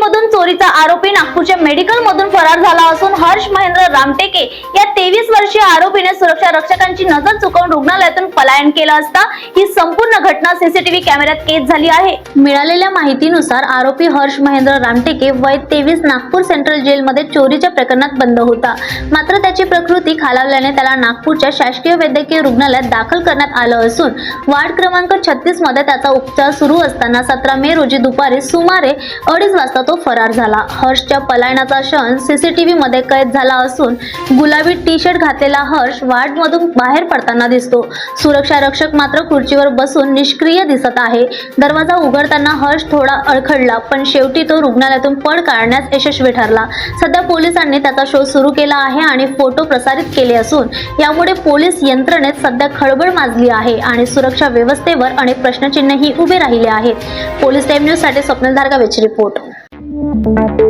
मधून चोरीचा आरोपी नागपूरच्या मेडिकल मधून फरार झाला असून हर्ष महेंद्र रामटेके या तेवीस वर्षीय आरोपीने सुरक्षा रक्षकांची नजर चुकवून रुग्णालयातून पलायन केलं असता ही संपूर्ण घटना सीसीटीव्ही कॅमेऱ्यात कैद झाली आहे. मिळालेल्या माहितीनुसार आरोपी हर्ष महेंद्र रामटेके वय तेवीस नागपूर सेंट्रल जेलमध्ये चोरीच्या प्रकरणात बंद होता. मात्र त्याची प्रकृती खालावल्याने त्याला नागपूरच्या शासकीय वैद्यकीय रुग्णालयात दाखल करण्यात आलं असून वार्ड क्रमांक छत्तीसमध्ये त्याचा उपचार सुरू असताना सतरा मे रोजी दुपारी सुमारे अडीच वाजता तो फरार झाला. हर्षच्या पलायनाचा क्षण सीसीटीव्ही मध्ये कैद झाला असून गुलाबी टी शर्ट घातलेला हर्ष वार्डमधून बाहेर पडताना दिसतो. सुरक्षा रक्षक मात्र खुर्चीवर बसून निष्क्रिय दिसत आहे. दरवाजा उघडताना हर्ष थोडा अडखडला पण शेवटी तो रुग्णालयातून पळ काढण्यास यशस्वी ठरला. सध्या पोलिसांनी त्याचा शोध सुरू केला आहे आणि फोटो प्रसारित केले असून यामुळे पोलीस यंत्रणेत सध्या खळबळ माजली आहे आणि सुरक्षा व्यवस्थेवर अनेक प्रश्नचिन्हही उभे राहिले आहेत. पोलीस टाईम न्यूजसाठी रिपोर्ट. धारगावेची रिपोर्ट